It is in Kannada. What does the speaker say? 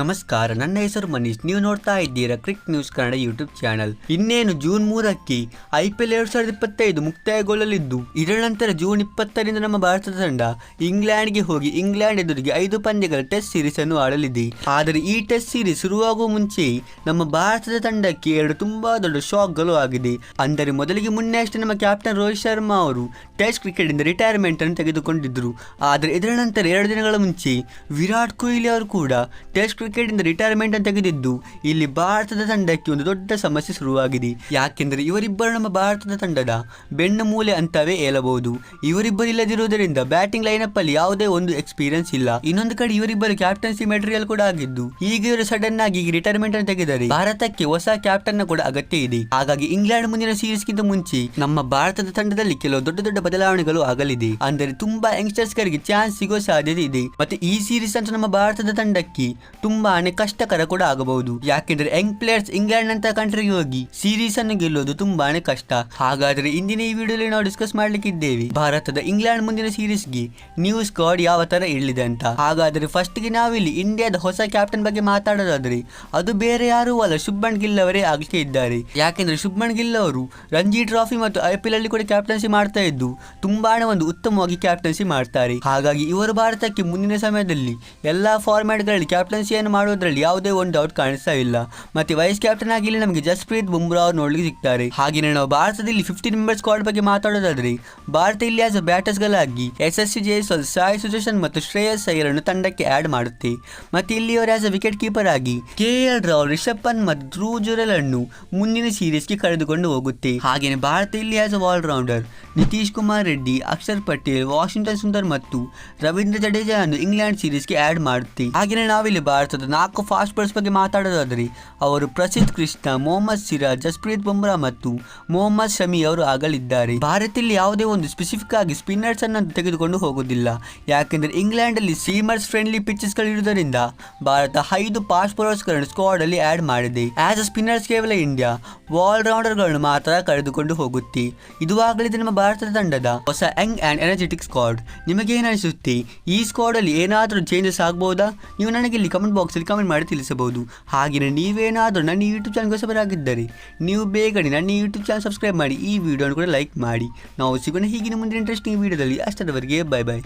ನಮಸ್ಕಾರ, ನನ್ನ ಹೆಸರು ಮನೀಶ್. ನೀವು ನೋಡ್ತಾ ಇದ್ದೀರಾ Crick news Kannada YouTube channel. ಇನ್ನೇನು ಜೂನ್ ಮೂರಕ್ಕೆ ಐ ಪಿ ಎಲ್ ಎರಡು ಸಾವಿರದ ಇಪ್ಪತ್ತೈದು ಮುಕ್ತಾಯಗೊಳ್ಳಲಿದ್ದು, ಇದರ ನಂತರ ಜೂನ್ ಇಪ್ಪತ್ತರಿಂದ ನಮ್ಮ ಭಾರತದ ತಂಡ ಇಂಗ್ಲೆಂಡ್ಗೆ ಹೋಗಿ ಇಂಗ್ಲೆಂಡ್ ಎದುರಿಗೆ ಐದು ಪಂದ್ಯಗಳ ಟೆಸ್ಟ್ ಸೀರೀಸ್ ಅನ್ನು ಆಡಲಿದೆ. ಆದರೆ ಈ ಟೆಸ್ಟ್ ಸೀರೀಸ್ ಶುರುವಾಗುವ ಮುಂಚೆ ನಮ್ಮ ಭಾರತದ ತಂಡಕ್ಕೆ ಎರಡು ತುಂಬಾ ದೊಡ್ಡ ಶಾಕ್ಗಳು ಆಗಿದೆ. ಅಂದರೆ ಮೊದಲಿಗೆ ಮೊನ್ನೆ ಅಷ್ಟೇ ನಮ್ಮ ಕ್ಯಾಪ್ಟನ್ ರೋಹಿತ್ ಶರ್ಮಾ ಅವರು ಟೆಸ್ಟ್ ಕ್ರಿಕೆಟ್ ಇಂದ ರಿಟೈರ್ಮೆಂಟ್ ಅನ್ನು ತೆಗೆದುಕೊಂಡಿದ್ದರು. ಆದರೆ ಇದರ ನಂತರ ಎರಡು ದಿನಗಳ ಮುಂಚೆ ವಿರಾಟ್ ಕೊಹ್ಲಿ ಅವರು ಕೂಡ ಟೆಸ್ಟ್ ಕ್ರಿಕೆಟ್ ಇಂದ ರಿಟೈರ್ಮೆಂಟ್ ಅಂತ ತೆಗೆದಿದ್ದು, ಇಲ್ಲಿ ಭಾರತದ ತಂಡಕ್ಕೆ ಒಂದು ದೊಡ್ಡ ಸಮಸ್ಯೆ ಶುರುವಾಗಿದೆ. ಯಾಕೆಂದರೆ ಇವರಿಬ್ಬರು ನಮ್ಮ ಭಾರತದ ತಂಡದ ಬೆನ್ನು ಮೂಲೆ ಅಂತವೇ ಹೇಳಬಹುದು. ಇವರಿಬ್ಬರು ಇಲ್ಲದಿರುವುದರಿಂದ ಬ್ಯಾಟಿಂಗ್ ಲೈನಪ್ ಅಲ್ಲಿ ಯಾವುದೇ ಒಂದು ಎಕ್ಸ್ಪೀರಿಯನ್ಸ್ ಇಲ್ಲ. ಇನ್ನೊಂದು ಕಡೆ ಇವರಿಬ್ಬರು ಕ್ಯಾಪ್ಟನ್ಸಿ ಮೆಟೀರಿಯಲ್ ಕೂಡ ಆಗಿದ್ದು ಈಗ ಇವರು ಸಡನ್ ಆಗಿ ರಿಟೈರ್ಮೆಂಟ್ ಅನ್ನು ತೆಗೆದರೆ ಭಾರತಕ್ಕೆ ಹೊಸ ಕ್ಯಾಪ್ಟನ್ ಕೂಡ ಅಗತ್ಯ ಇದೆ. ಹಾಗಾಗಿ ಇಂಗ್ಲೆಂಡ್ ಮುಂದಿನ ಸೀರೀಸ್ ಗಿಂತ ಮುಂಚೆ ನಮ್ಮ ಭಾರತದ ತಂಡದಲ್ಲಿ ಕೆಲವು ದೊಡ್ಡ ದೊಡ್ಡ ಬದಲಾವಣೆಗಳು ಆಗಲಿದೆ. ಅಂದರೆ ತುಂಬಾ ಯಂಗ್ಸ್ಟರ್ಸ್ ಗಳಿಗೆ ಚಾನ್ಸ್ ಸಿಗೋ ಸಾಧ್ಯತೆ ಇದೆ. ಮತ್ತೆ ಈ ಸೀರೀಸ್ ಅಂತ ನಮ್ಮ ಭಾರತದ ತಂಡಕ್ಕೆ ತುಂಬಾನೇ ಕಷ್ಟಕರ ಕೂಡ ಆಗಬಹುದು. ಯಾಕೆಂದ್ರೆ ಯಂಗ್ ಪ್ಲೇಯರ್ಸ್ ಇಂಗ್ಲೆಂಡ್ ಅಂತ ಕಂಟ್ರಿಗೆ ಹೋಗಿ ಸೀರೀಸ್ ಅನ್ನು ಗೆಲ್ಲೋದು ತುಂಬಾನೇ ಕಷ್ಟ. ಹಾಗಾದ್ರೆ ಇಂದಿನ ಈ ವಿಡಿಯೋದಲ್ಲಿ ನಾವು ಡಿಸ್ಕಸ್ ಮಾಡ್ಲಿಕ್ಕಿದ್ದೇವೆ. ಭಾರತದ ಇಂಗ್ಲೆಂಡ್ ಮುಂದಿನ ಸೀರೀಸ್ಗೆ ನ್ಯೂ ಸ್ಕಾಡ್ ಯಾವ ತರ ಇಳಿದೆ ಅಂತ. ಹಾಗಾದ್ರೆ ಫಸ್ಟ್ಗೆ ನಾವಿಲ್ಲಿ ಇಂಡಿಯಾದ ಹೊಸ ಕ್ಯಾಪ್ಟನ್ ಬಗ್ಗೆ ಮಾತಾಡೋದಾದ್ರೆ ಅದು ಬೇರೆ ಯಾರೂ ಅಲ್ಲ ಶುಭ್ಮನ್ ಗಿಲ್ ಅವರೇ ಆಗ್ಲಿಕ್ಕೆ ಇದ್ದಾರೆ. ಯಾಕೆಂದ್ರೆ ಶುಭ್ಮನ್ ಗಿಲ್ ಅವರು ರಂಜಿ ಟ್ರಾಫಿ ಮತ್ತು ಐ ಪಿ ಎಲ್ ಅಲ್ಲಿ ಕೂಡ ಕ್ಯಾಪ್ಟನ್ಸಿ ಮಾಡ್ತಾ ಇದ್ದು ತುಂಬಾನೇ ಒಂದು ಉತ್ತಮವಾಗಿ ಕ್ಯಾಪ್ಟನ್ಸಿ ಮಾಡ್ತಾರೆ. ಹಾಗಾಗಿ ಇವರು ಭಾರತಕ್ಕೆ ಮುಂದಿನ ಸಮಯದಲ್ಲಿ ಎಲ್ಲಾ ಫಾರ್ಮ್ಯಾಟ್ಗಳಲ್ಲಿ ಕ್ಯಾಪ್ಟನ್ಸಿಯನ್ನು ಮಾಡೋದ್ರಲ್ಲಿ ಯಾವುದೇ ಒಂದು ಡೌಟ್ ಕಾಣಿಸ್ತಾ ಇಲ್ಲ. ಮತ್ತೆ ವೈಸ್ ಕ್ಯಾಪ್ಟನ್ ಆಗಿ ಇಲ್ಲಿ ನಮಗೆ ಜಸ್ಪ್ರೀತ್ ಬುಮ್ರಾ ಅವರು ನೋಡ್ಲಿಕ್ಕೆ ಸಿಗ್ತಾರೆ. ಹಾಗೆಯೇ ನಾವು ಭಾರತದಲ್ಲಿ ಫಿಫ್ಟೀನ್ ಮೆಂಬರ್ ಸ್ಕ್ವಾಡ್ ಬಗ್ಗೆ ಮಾತಾಡೋದಾದ್ರೆ, ಭಾರತ ಇಲ್ಲಿ ಆಸ್ ಬ್ಯಾಟರ್ಸ್ಗಳಾಗಿ ಎಸ್ ಎಸ್ ಸಿ ಜೈಸ್ವಾಲ್ ಸಾಯಿ ಸುಜೇಶನ್ ಮತ್ತು ಶ್ರೇಯಸ್ ಅಯ್ಯರ್ ಅನ್ನು ತಂಡಕ್ಕೆ ಆಡ್ ಮಾಡುತ್ತೆ. ಮತ್ತೆ ಇಲ್ಲಿ ಅವರು ಆಸ್ ಅ ವಿಕೆಟ್ ಕೀಪರ್ ಆಗಿ ಕೆ ಎಲ್ ರಾವ್ ರಿಷಬ್ ಪಂತ್ ಮತ್ತು ಧ್ರುವ್ ಜುರಲ್ ಅನ್ನು ಮುಂದಿನ ಸೀರೀಸ್ಗೆ ಕರೆದುಕೊಂಡು ಹೋಗುತ್ತೆ. ಹಾಗೆಯೇ ಭಾರತ ಇಲ್ಲಿ ಆಸ್ ಅ ಆಲ್ರೌಂಡರ್ ನಿತೀಶ್ ಕುಮಾರ್ ರೆಡ್ಡಿ, ಅಕ್ಷರ್ ಪಟೇಲ್, ವಾಷಿಂಗ್ಟನ್ ಸುಂದರ್ ಮತ್ತು ರವೀಂದ್ರ ಜಡೇಜಾ ಅನ್ನು ಇಂಗ್ಲೆಂಡ್ ಸೀರೀಸ್ಗೆ ಆಡ್ ಮಾಡುತ್ತೆ. ಹಾಗೆಯೇ ನಾವಿಲ್ಲಿ ಭಾರತದ ನಾಲ್ಕು ಫಾಸ್ಟ್ ಬೌಲರ್ಸ್ ಬಗ್ಗೆ ಮಾತಾಡೋದಾದರೆ, ಅವರು ಪ್ರಸಿದ್ಧ ಕೃಷ್ಣ, ಮೊಹಮ್ಮದ್ ಸಿರಾಜ್, ಜಸ್ಪ್ರೀತ್ ಬುಮ್ರಾ ಮತ್ತು ಮೊಹಮ್ಮದ್ ಶಮಿ ಅವರು ಆಗಲಿದ್ದಾರೆ. ಭಾರತದಲ್ಲಿ ಯಾವುದೇ ಒಂದು ಸ್ಪೆಸಿಫಿಕ್ ಆಗಿ ಸ್ಪಿನ್ನರ್ಸ್ ಅನ್ನು ತೆಗೆದುಕೊಂಡು ಹೋಗುವುದಿಲ್ಲ. ಯಾಕೆಂದರೆ ಇಂಗ್ಲೆಂಡ್ ಅಲ್ಲಿ ಸೀಮರ್ಸ್ ಫ್ರೆಂಡ್ಲಿ ಪಿಚಸ್ ಗಳಿರುವುದರಿಂದ ಭಾರತ ಐದು ಫಾಸ್ಟ್ ಬೌಲರ್ಸ್ಗಳನ್ನು ಸ್ಕ್ವಾಡ್ ಅಲ್ಲಿ ಆಡ್ ಮಾಡಿದೆ. ಆಸ್ ಅ ಸ್ಪಿನ್ನರ್ಸ್ ಕೇವಲ ಇಂಡಿಯಾ ಆಲ್ ರೌಂಡರ್ಗಳನ್ನು ಮಾತ್ರ ಕರೆದುಕೊಂಡು ಹೋಗುತ್ತೆ. ಇದು ಆಗಲಿದೆ ನಮ್ಮ ಭಾರತದ ತಂಡದ ಹೊಸ ಯಂಗ್ ಅಂಡ್ ಎನರ್ಜೆಟಿಕ್ ಸ್ಕ್ವಾಡ್. ನಿಮಗೆ ಅನಿಸುತ್ತೆ, ಈ ಸ್ಕ್ವಾಡ್ ಅಲ್ಲಿ ಏನಾದರೂ ಚೇಂಜಸ್ ಆಗ್ಬೋದಾ? ನೀವು ನನಗೆ ಇಲ್ಲಿ ಕಮೆಂಟ್ ಬಾಕ್ಸಲ್ಲಿ ಕಮೆಂಟ್ ಮಾಡಿ ತಿಳಿಸಬಹುದು. ಹಾಗೆಯೇ ನೀವೇನಾದರೂ ನನ್ನ ಯೂಟ್ಯೂಬ್ ಚಾನಲ್ ಹೊಸಬರಾಗಿದ್ದರೆ, ನೀವು ಬೇಗನೆ ನನ್ನ ಯೂಟ್ಯೂಬ್ ಚಾನಲ್ ಸಬ್ಸ್ಕ್ರೈಬ್ ಮಾಡಿ, ಈ ವಿಡಿಯೋನ ಕೂಡ ಲೈಕ್ ಮಾಡಿ. ನಾವು ಸಿಗೋಣ ಹೀಗಿನ ಮುಂದಿನ ಇಂಟ್ರೆಸ್ಟಿಂಗ್ ವಿಡಿಯೋದಲ್ಲಿ ಅಷ್ಟರವರೆಗೆ ಬೈ ಬೈ